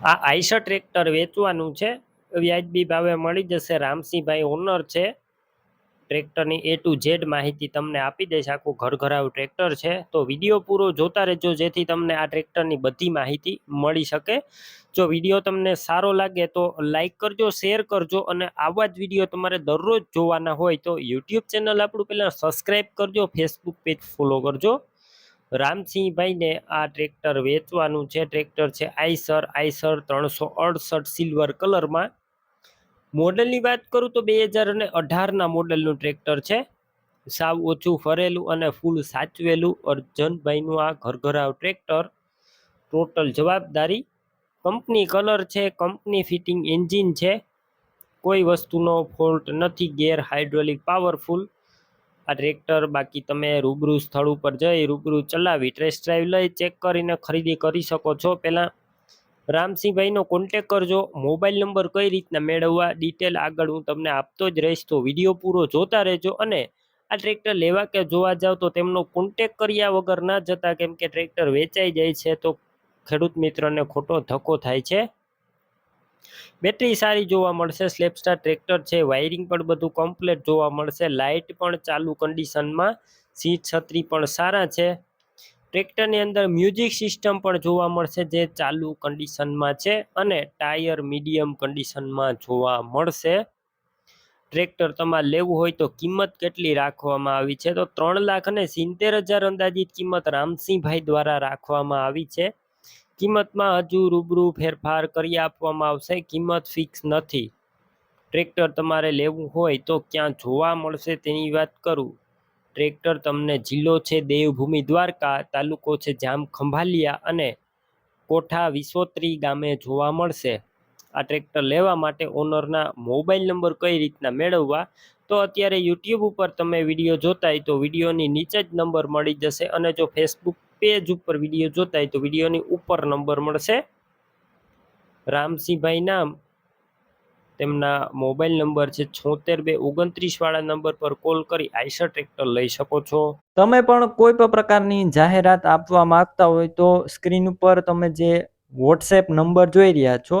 આ આઈશર ટ્રેક્ટર વેચવાનું છે. વ્યાજબી ભાવે મળી જશે. રામસિંહભાઈ ઓનર છે. ટ્રેક્ટરની એ ટુ ઝેડ માહિતી તમને આપી દઈશ. આખું ઘરઘરાવું ટ્રેક્ટર છે. તો વીડિયો પૂરો જોતા રહેજો, જેથી તમને આ ટ્રેક્ટરની બધી માહિતી મળી શકે. જો વીડિયો તમને સારો લાગે તો લાઇક કરજો, શેર કરજો અને આવા જ વીડિયો તમારે દરરોજ જોવાના હોય તો યુટ્યુબ ચેનલ આપણું પહેલાં સબસ્ક્રાઈબ કરજો, ફેસબુક પેજ ફોલો કરજો. રામસિંહભાઈને આ ટ્રેક્ટર વેચવાનું છે. ટ્રેક્ટર છે આઈસર. આઈસર ત્રણસો અડસઠ સિલ્વર કલરમાં. મોડલની વાત કરું તો બે હજાર અને અઢારના મોડલનું ટ્રેક્ટર છે. સાવ ઓછું ફરેલું અને ફૂલ સાચવેલું અર્જનભાઈનું આ ઘરઘરાવ ટ્રેક્ટર. ટોટલ જવાબદારી કંપની કલર છે, કંપની ફિટિંગ એન્જિન છે. કોઈ વસ્તુનો ફોલ્ટ નથી, ગેર હાઇડ્રોલિક પાવરફુલ. આ ટ્રેક્ટર બાકી તમે રૂબરૂ સ્થળ ઉપર જઈ રૂબરૂ ચલાવી ટેસ્ટ ડ્રાઈવ લઈ ચેક કરીને ખરીદી કરી શકો છો. પહેલાં રામસિંહભાઈનો કોન્ટેક કરજો. મોબાઈલ નંબર કઈ રીતના મેળવવા ડિટેલ આગળ હું તમને આપતો જ રહીશ. તો વીડિયો પૂરો જોતા રહેજો અને આ ટ્રેક્ટર લેવા કે જોવા જાવ તો તેમનો કોન્ટેક કર્યા વગર ના જતા કેમ કે ટ્રેક્ટર વેચાઈ જાય છે તો ખેડૂત મિત્રને ખોટો ધક્કો થાય છે. બેટરી સારી જોવા મળશે, સ્લેપસ્ટાર ટ્રેક્ટર છે, વાયરિંગ પણ બધું કમ્પ્લેટ જોવા મળશે, લાઇટ પણ ચાલુ કન્ડિશનમાં સીટ છત્રી પણ સારા છે. ટ્રેક્ટરની અંદર મ્યુઝિક સિસ્ટમ પણ જોવા મળશે જે ચાલુ કન્ડિશનમાં છે અને ટાયર મીડિયમ કન્ડિશનમાં જોવા મળશે. ટ્રેક્ટર તમારે લેવું હોય તો કિંમત કેટલી રાખવામાં આવી છે? તો ત્રણ લાખ અને સિત્તેર હજાર અંદાજિત કિંમત રામસિંહભાઈ દ્વારા રાખવામાં આવી છે. કિંમતમાં હજુ રૂબરૂ ફેરફાર કરી આપવામાં આવશે. કિંમત ફિક્સ નથી. ટ્રેક્ટર તમારે લેવું હોય તો ક્યાં જોવા મળશે તેની વાત કરું. ટ્રેક્ટર તમને જિલ્લો છે, દેવભૂમિ દ્વારકા, તાલુકો છે, જામ ખંભાલિયા અને કોઠા વિસોત્રી ગામે જોવા મળશે. આ ટ્રેક્ટર લેવા માટે ઓનરના મોબાઈલ નંબર કઈ રીતના મેળવવા તો અત્યારે યુટ્યુબ ઉપર તમે વીડિયો જોતા હોય તો વિડીયોની નીચે જ નંબર મળી જશે અને જો ફેસબુક પેજ ઉપર વીડિયો જોતા હોય તો વિડીયોની ઉપર નંબર મળશે. રામસિંહભાઈ નામ, તેમના મોબાઈલ નંબર છે છોતેર બે ઓગણત્રીસ વાળા નંબર પર કોલ કરી આઈસર ટ્રેક્ટર લઈ શકો છો. તમે પણ કોઈ પણ પ્રકારની જાહેરાત આપવા માંગતા હોય તો સ્ક્રીન ઉપર તમે જે વોટ્સએપ નંબર જોઈ રહ્યા છો